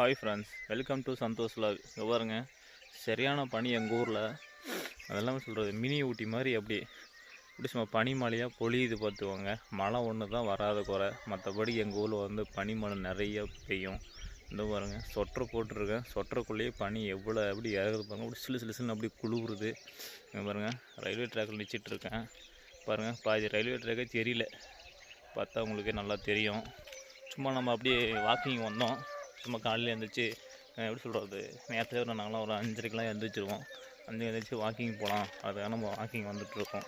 Hi friends welcome to Santhosh log இங்கே பாருங்க சரியான பனி எங்கள் ஊரில். அதெல்லாம் சொல்கிறது மினி ஊட்டி மாதிரி அப்படி. இப்படி சும்மா பனி மழையாக பொழியுது பார்த்துக்கோங்க. மழை ஒன்று தான் வராத குறை. மற்றபடி எங்கள் ஊரில் வந்து பனி மழை நிறைய பெய்யும். இந்த பாருங்க சொட்டர் போட்டிருக்கேன். சொட்டருக்குள்ளேயே பனி எவ்வளோ எப்படி இறகுது பாருங்க. அப்படி சிலு சிலு சிலுன்னு அப்படி குளிருது. இங்கே பாருங்கள் ரயில்வே ட்ராக்கில் நிச்சிட்டு இருக்கேன். பாருங்கள் பாதி ரயில்வே ட்ராக்கே தெரியல. பார்த்தா உங்களுக்கு நல்லா தெரியும். சும்மா நம்ம அப்படியே வாக்கிங் வந்தோம். சும்மா காலையில் எழுந்திரிச்சு எப்படி சொல்கிறது நேரத்தில் நாங்களாம் ஒரு அஞ்சரைக்கெலாம் எழுந்திரிச்சிருவோம் அஞ்சு எழுந்திரிச்சு வாக்கிங் போகலாம் அதுக்காக நம்ம வாக்கிங் வந்துட்டுருக்கோம்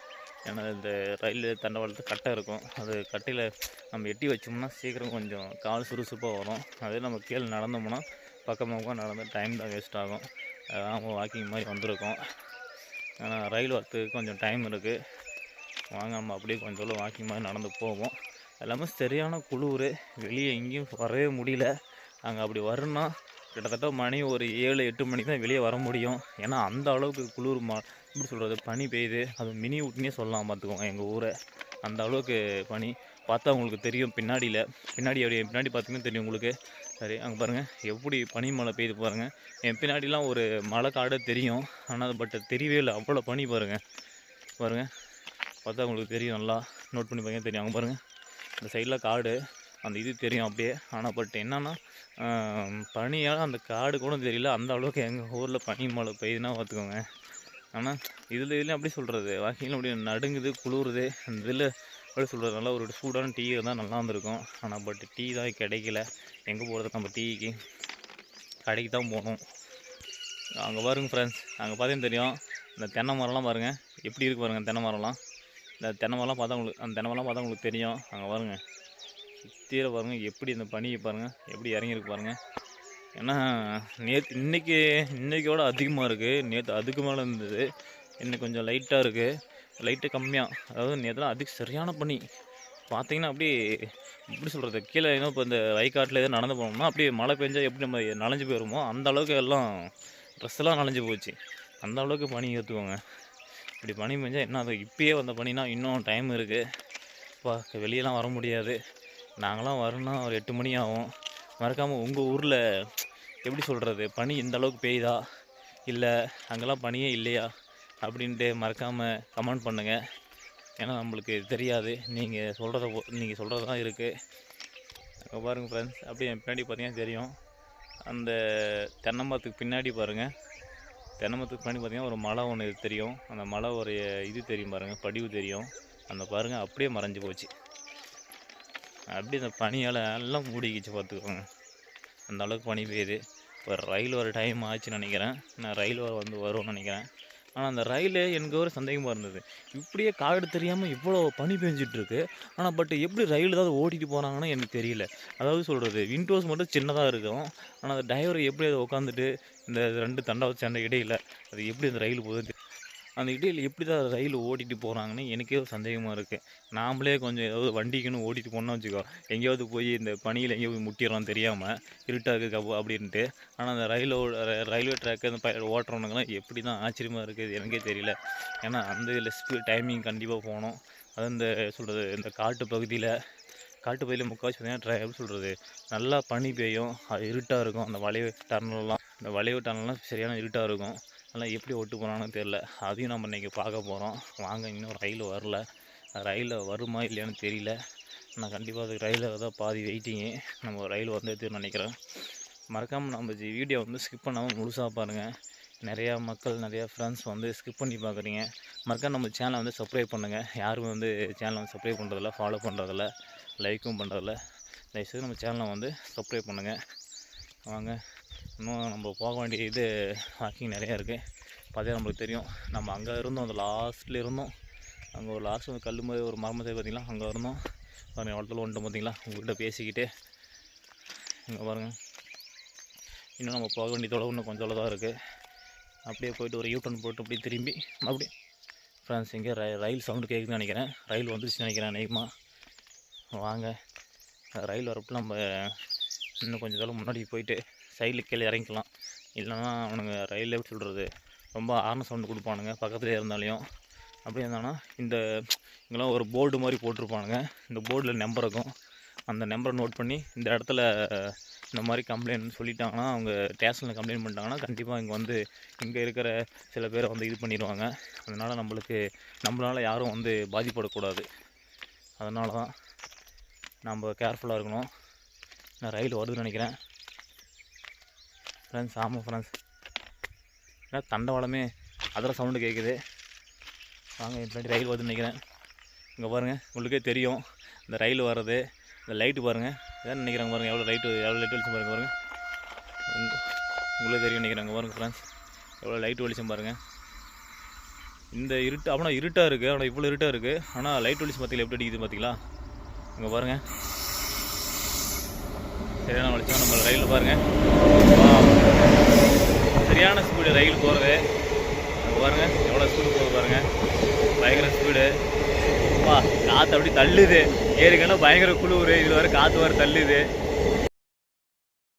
ஏன்னா இந்த ரயில் தண்டவாளத்து கட்டை இருக்கும். அது கட்டையில் நம்ம எட்டி வச்சோம்னா சீக்கிரம் கொஞ்சம் கால் சுறுசுறுப்பாக வரும். அதே நம்ம கீழே நடந்தோம்னா பக்கம் பக்கம் நடந்து டைம் தான் வேஸ்ட் ஆகும். அதான் நம்ம வாக்கிங் மாதிரி வந்திருக்கோம். ஆனால் ரயில் வரத்துக்கு கொஞ்சம் டைம் இருக்குது வாங்க நம்ம அப்படியே கொஞ்சம் வாக்கிங் மாதிரி நடந்து போவோம். எல்லாமே சரியான குளிர். வெளியே எங்கேயும் வரவே முடியல. அங்கே அப்படி வரணும்னா கிட்டத்தட்ட மணி ஒரு ஏழு எட்டு மணிக்கு தான் வெளியே வர முடியும். ஏன்னா அந்த அளவுக்கு குளிர் மா எப்படி சொல்கிறது பனி பெய்யுது. அது மினி ஊட்டினே சொல்லலாம் பார்த்துக்கோங்க எங்கள் ஊரை. அந்த அளவுக்கு பனி. பார்த்தா உங்களுக்கு தெரியும் பின்னாடியில். பின்னாடி அப்படி என் பின்னாடி பார்த்தீங்கன்னா தெரியும் உங்களுக்கு. சரி அங்கே பாருங்கள் எப்படி பனி மழை பெய்யுது பாருங்கள் என் பின்னாடிலாம் ஒரு மழை காடு தெரியும். ஆனால் பட் தெரியவே இல்லை. அவ்வளோ பனி பாருங்கள் பாருங்கள் பார்த்தா உங்களுக்கு தெரியும் நல்லா நோட் பண்ணி பாருங்க தெரியும். அங்கே பாருங்கள் இந்த சைடில் காடு. அந்த இது தெரியும் அப்படியே. ஆனால் பட் என்னென்னா பனியால் அந்த காடு கூட தெரியல. அந்த அளவுக்கு எங்கள் ஊரில் பனி மழை பெய்யுதுன்னா பார்த்துக்கோங்க. ஆனால் இதில் இதில் அப்படி சொல்கிறது வாக்கிங்கில் அப்படி நடுங்குது குளிருது. அந்த இதில் எப்படி சொல்கிறது நல்லா ஒரு சூடான டீ இருந்தால் நல்லா இருந்திருக்கும். ஆனால் பட் டீ தான் கிடைக்கல. எங்கே போகிறது நம்ம டீக்கு கடைக்கு தான் போகணும். அங்கே பாருங்க ஃப்ரெண்ட்ஸ் அங்கே பார்த்தீங்கன்னா தெரியும். இந்த தென்னை மரம்லாம் பாருங்கள் எப்படி இருக்குது பாருங்கள் தென்னை மரம்லாம். இந்த தென்னை மரம்லாம் பார்த்தா உங்களுக்கு அந்த தென்னை மரம்லாம் பார்த்தா உங்களுக்கு தெரியும். அங்கே பாருங்கள் சுற்றியில பாருங்கள் எப்படி இந்த பனியை பாருங்கள் எப்படி இறங்கியிருக்கு பாருங்கள் ஏன்னா நேற்று இன்றைக்கி இன்றைக்கோட அதிகமாக இருக்குது நேற்று அதுக்கு மேலே இருந்தது. இன்னும் கொஞ்சம் லைட்டாக இருக்குது லைட்டு கம்மியாக அதாவது நேற்றுலாம் அதுக்கு சரியான பனி பார்த்தீங்கன்னா அப்படியே எப்படி சொல்கிறது கீழே ஏதோ இப்போ இந்த வைக்காட்டில் எதுவும் நடந்து போனோம்னா அப்படியே மழை பெஞ்சா எப்படி நம்ம நனைஞ்சு போயிருமோ அந்த அளவுக்கு எல்லாம் ட்ரெஸ் எல்லாம் நனைஞ்சு போச்சு. அந்த அளவுக்கு பனி ஏற்றுக்கோங்க இப்படி பனி பெஞ்சால் என்ன அது இப்போயே வந்த பனினா இன்னும் டைம் இருக்குது பா வெளியெல்லாம் வர முடியாது. நாங்களாம் வரணும்னா ஒரு எட்டு மணி ஆகும். மறக்காமல் உங்கள் ஊரில் எப்படி சொல்கிறது பனி இந்த அளவுக்கு பெய்யுதா? இல்லை அங்கெல்லாம் பனியே இல்லையா? அப்படின்ட்டு மறக்காமல் கமெண்ட் பண்ணுங்கள் ஏன்னா நம்மளுக்கு தெரியாது. நீங்கள் சொல்கிறத நீங்கள் சொல்கிறது தான் இருக்குது அங்கே பாருங்கள் ஃப்ரெண்ட்ஸ் அப்படியே என் பின்னாடி பார்த்தீங்கன்னா தெரியும். அந்த தென்னைமரத்துக்கு பின்னாடி பாருங்கள் தென்னமரத்துக்கு பின்னாடி பார்த்தீங்கன்னா ஒரு மலை ஒன்று தெரியும். அந்த மலை ஒரு இது தெரியும் பாருங்கள் படிவு தெரியும். அந்த பாருங்கள் அப்படியே மறைஞ்சு போச்சு. அப்படியே இந்த பனியால் எல்லாம் மூடிக்கிச்சு பார்த்துக்கோங்க. அந்த அளவுக்கு பனி பெய்யுது. இப்போ ரயில் வர டைம் ஆச்சுன்னு நினைக்கிறேன். நான் ரயில் வர வந்து வரும்னு நினைக்கிறேன். ஆனால் அந்த ரயில் எனக்கு ஒரு சந்தேகமாக இருந்தது. இப்படியே காடு தெரியாமல் இவ்வளோ பனி பெஞ்சிட்ருக்கு. ஆனால் பட் எப்படி ரயில் ஏதாவது ஓட்டிகிட்டு போகிறாங்கன்னு எனக்கு தெரியல. அதாவது சொல்கிறது விண்டோஸ் மட்டும் சின்னதாக இருக்கும். ஆனால் அந்த டிரைவர் எப்படி அதை உட்காந்துட்டு இந்த ரெண்டு தண்டாவது சண்டை இடையில அது எப்படி அந்த ரயில் போகுது அந்த இடையில் எப்படி தான் ரயில் ஓட்டிகிட்டு போகிறாங்கன்னு எனக்கே ஒரு சந்தேகமாக இருக்குது நாமளே கொஞ்சம் ஏதாவது வண்டிக்குன்னு ஓட்டிகிட்டு போனோம்னு வச்சுக்கோ எங்கேயாவது போய் இந்த பனியில் எங்கேயோ போய் முட்டிடுறோம் தெரியாமல் இருட்டாக இருக்கு அப்போ அப்படின்ட்டு. ஆனால் அந்த ரயிலோட ரயில்வே ட்ராக்கு அந்த ப ஓட்டுறவனுங்களாம் எப்படி தான் ஆச்சரியமாக இருக்குது எனக்கே தெரியல. ஏன்னா அந்த இதில் ஸ்பீட் டைமிங் கண்டிப்பாக போகணும். அது இந்த சொல்கிறது இந்த காட்டு பகுதியில் காட்டு பகுதியில் முக்கால்வாசி பார்த்தீங்கன்னா ட்ரை எப்படி சொல்கிறது நல்லா பனி பெய்யும் அது இருட்டாக இருக்கும். அந்த வளைவு டர்னல்லாம் இந்த வளைவு டர்னல்லாம் சரியான இருட்டாக இருக்கும். அதெல்லாம் எப்படி ஒட்டு போனான்னு தெரில அதையும் நம்ம இன்றைக்கி பார்க்க போகிறோம் வாங்க இன்னும் ரயில் வரல. ரயிலில் வருமா இல்லையான்னு தெரியல. நான் கண்டிப்பாக அதுக்கு ரயிலில் தான் பாதி வெயிட்டிங்கு நம்ம ரயில் வந்தே எடுத்துன்னு நினைக்கிறேன். மறக்காமல் நம்ம வீடியோ வந்து ஸ்கிப் பண்ணாமல் முழுசாக பாருங்கள் நிறையா மக்கள் நிறையா ஃப்ரெண்ட்ஸ் வந்து ஸ்கிப் பண்ணி பார்க்குறீங்க மறக்காம நம்ம சேனலை வந்து சப்ஸ்கிரைப் பண்ணுங்கள் யாரும் வந்து சேனலை வந்து சப்ஸ்கிரைப் பண்ணுறதில்ல ஃபாலோ பண்ணுறதில்ல லைக்கும் பண்ணுறதில்ல தயவுசெய்து நம்ம சேனலை வந்து சப்ஸ்கிரைப் பண்ணுங்கள் வாங்க. இன்னும் நம்ம போக வேண்டிய இது வாக்கிங் நிறையா இருக்குது பார்த்தே நம்மளுக்கு தெரியும். நம்ம அங்கே இருந்தோம். அந்த லாஸ்ட்டில் இருந்தோம். அங்கே ஒரு லாஸ்ட் வந்து கல் மாதிரி ஒரு மரமத்தை பார்த்தீங்களா? அங்கே இருந்தோம். பாருங்கள் இடத்துல வந்துட்டோம் பார்த்தீங்களா? உங்கள்கிட்ட பேசிக்கிட்டு. இங்கே பாருங்கள் இன்னும் நம்ம போக வேண்டிய தொலைவு இன்னும் கொஞ்சம் தான் இருக்குது அப்படியே போயிட்டு ஒரு யூட்டன் போட்டு அப்படியே திரும்பி அப்படியே ஃப்ரெண்ட்ஸ் இங்கே ர ரயில் சவுண்டு கேட்குதுன்னு நினைக்கிறேன். ரயில் வந்துருச்சுன்னு நினைக்கிறேன் அநேகமாக வாங்க. ரயில் வரப்போ நம்ம இன்னும் கொஞ்சம் தூரம் முன்னாடி போயிட்டு சைடில் கீழே இறங்கிக்கலாம். இல்லைன்னா அவனுங்க ரயிலில் எப்படி சொல்கிறது ரொம்ப ஆர்ன சவுண்டு கொடுப்பானுங்க பக்கத்துலேயே இருந்தாலையும் அப்படி இருந்தானா இந்த இங்கெல்லாம் ஒரு போர்டு மாதிரி போட்டிருப்பானுங்க. இந்த போர்டில் நம்பர் இருக்கும். அந்த நம்பரை நோட் பண்ணி இந்த இடத்துல இந்த மாதிரி கம்ப்ளைண்ட் சொல்லிட்டாங்கன்னா அவங்க ஸ்டேஷனில் கம்ப்ளைண்ட் பண்ணிட்டாங்கன்னா கண்டிப்பாக இங்கே வந்து இங்கே இருக்கிற சில பேரை வந்து இது பண்ணிடுவாங்க. அதனால் நம்மளுக்கு நம்மளால் யாரும் வந்து பாதிப்படக்கூடாது. அதனால தான் நம்ம கேர்ஃபுல்லாக இருக்கணும். நான் ரயில் வருதுன்னு நினைக்கிறேன். ஃப்ரெண்ட்ஸ் ஆமாம் ஃப்ரெண்ட்ஸ் ஏன்னா தண்டவாளமே அதில் சவுண்டு கேட்குது வாங்க பின்னாடி ரயில் வருதுன்னு நினைக்கிறேன். இங்கே பாருங்கள் உங்களுக்கே தெரியும். இந்த ரயில் வர்றது இந்த லைட்டு பாருங்கள் இதான் நினைக்கிறாங்க பாருங்கள் எவ்வளோ லைட்டு எவ்வளோ லைட் வெளிச்சம் பாருங்கள் பாருங்கள் உங்க- உங்களுக்கு தெரியும் நினைக்கிறாங்க பாருங்கள் ஃப்ரெண்ட்ஸ் எவ்வளோ லைட் வெளிச்சம் பாருங்கள் இந்த இருட்டு அப்படின்னா இருட்டாக இருக்குது ஆனால் இவ்வளோ இருட்டாக இருக்குது ஆனால் லைட் வெளிச்சம் பார்த்தீங்களா எப்படி அடிக்குது பார்த்தீங்களா இங்கே பாருங்கள் சரியான வெளிச்சம் நம்ம ரயில் பாருங்கள் சரியான ஸ்பீடு ரயில் போகிறது அங்கே பாருங்கள் எவ்வளோ ஸ்பீடு போகுது பாருங்கள் பயங்கர ஸ்பீடு வா காற்று அப்படி தள்ளுது. ஏற்கனவே பயங்கர குளிர். இதில் வர காற்று வர தள்ளுது.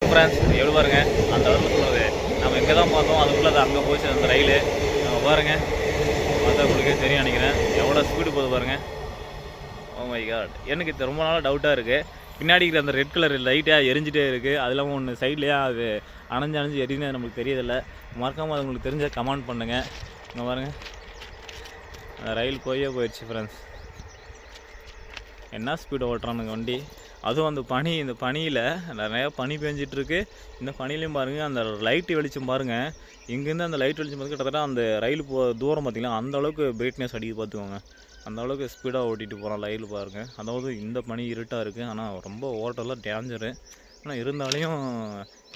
ஃப்ரெண்ட்ஸ் எவ்வளோ பாருங்க அந்த அளவுக்கு சொல்லுது நம்ம இங்கே தான் பார்த்தோம். அதுக்குள்ளே அது அங்கே போச்சு அந்த ரயில். நம்ம பாருங்கள் பார்த்தா உங்களுக்கே தெரியும் நினைக்கிறேன். எவ்வளோ ஸ்பீடு போகுது பாருங்கள் ஓ oh மை காட் எனக்கு இது ரொம்ப நாளாக டவுட்டாக இருக்குது பின்னாடி இருக்கிற அந்த ரெட் கலர் லைட்டாக எரிஞ்சிட்டே இருக்குது அது இல்லாமல் ஒன்று சைட்லேயே அது அணைஞ்சு அணைஞ்சு எரியுது நம்மளுக்கு தெரியதில்லை மறக்காமல் அது உங்களுக்கு தெரிஞ்ச கமெண்ட் பண்ணுங்கள் இங்கே பாருங்கள் அந்த ரயில் போயே போயிடுச்சு ஃப்ரெண்ட்ஸ் என்ன ஸ்பீடு ஓட்டுறானுங்க வண்டி? அதுவும் அந்த பனி இந்த பனியில் நிறையா பனி பெஞ்சிட்ருக்கு இந்த பனிலையும் பாருங்கள் அந்த லைட்டு வெளிச்சம் பாருங்கள் இங்கேருந்து அந்த லைட் வெளிச்சம் பார்த்து கிட்டத்தட்ட அந்த ரயில் போ தூரம் பார்த்தீங்கன்னா அந்தளவுக்கு பிரைட்னஸ் அடிக்க பார்த்துக்கோங்க அந்த அளவுக்கு ஸ்பீடாக ஓட்டிகிட்டு போகிறோம் லைவில் பாருங்கள் அதாவது இந்த பனி இருட்டாக இருக்குது ஆனால் ரொம்ப ஓட்டெல்லாம் டேஞ்சரு ஆனால் இருந்தாலையும்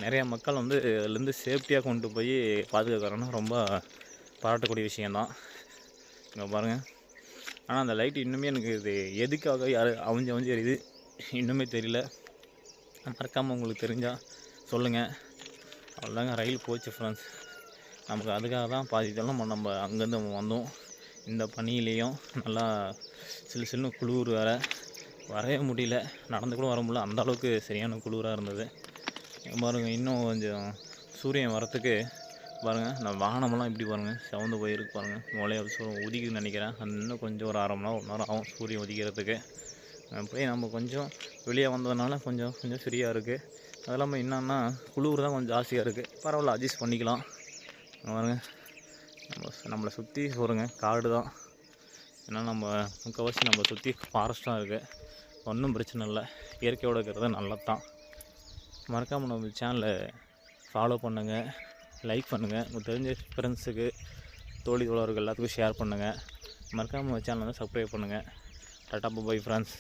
நிறையா மக்கள் வந்து இதுலேருந்து சேஃப்டியாக கொண்டு போய் பாதுகாக்கிறோன்னா ரொம்ப பாராட்டக்கூடிய விஷயந்தான் இங்கே பாருங்கள் ஆனால் அந்த லைட் இன்னுமே எனக்கு இது எதுக்காக யார் அவிஞ்சு அவிஞ்சு எரியுது? இன்னுமே தெரியல. மறக்காமல் உங்களுக்கு தெரிஞ்சால் சொல்லுங்கள் அவ்வளோதாங்க ரயில் போச்சு ஃப்ரெண்ட்ஸ் நமக்கு அதுக்காக தான் பாதி இதெல்லாம் நம்ம அங்கேருந்து வந்தோம். இந்த பனியிலையும் நல்லா சிலு சில்னு குளிர் வேறு வரவே முடியல. நடந்து கூட வர முடியல. அந்த அளவுக்கு சரியான குளிராக இருந்தது. பாருங்கள் பாருங்க இன்னும் கொஞ்சம் சூரியன் வரத்துக்கு பாருங்கள் நான் வானமெல்லாம் இப்படி பாருங்கள் செவந்து போயிருக்கு பாருங்கள் மொழைய உதிக்குதுன்னு நினைக்கிறேன். அது இன்னும் கொஞ்சம் ஒரு அரை மணி நேரம் ஒரு நேரம் ஆகும் சூரியன் உதிக்கிறதுக்கு. அப்படியே நம்ம கொஞ்சம் வெளியே வந்ததுனால கொஞ்சம் கொஞ்சம் ஃப்ரீயாக இருக்குது அது இல்லாமல் என்னென்னா குளிர் தான் கொஞ்சம் ஜாஸ்தியாக இருக்குது பரவாயில்ல அட்ஜஸ்ட் பண்ணிக்கலாம். பாருங்கள் நம்ம நம்மளை சுற்றி சொல்லுங்க காடு தான். ஏன்னா நம்ம முக்கால்வாசி நம்ம சுற்றி ஃபாரஸ்ட்டாக இருக்குது ஒன்றும் பிரச்சனை இல்லை. இயற்கையோடு இருக்கிறது நல்லது தான் மறக்காமல் நம்ம சேனலை ஃபாலோ பண்ணுங்கள் லைக் பண்ணுங்கள் உங்களுக்கு தெரிஞ்ச ஃப்ரெண்ட்ஸுக்கு தோழி தோழர்கள் எல்லாத்துக்கும் ஷேர் பண்ணுங்கள் மறக்காமல் சேனலை வந்து சப்ஸ்கிரைப் பண்ணுங்கள் டாட்டா பை ஃப்ரெண்ட்ஸ்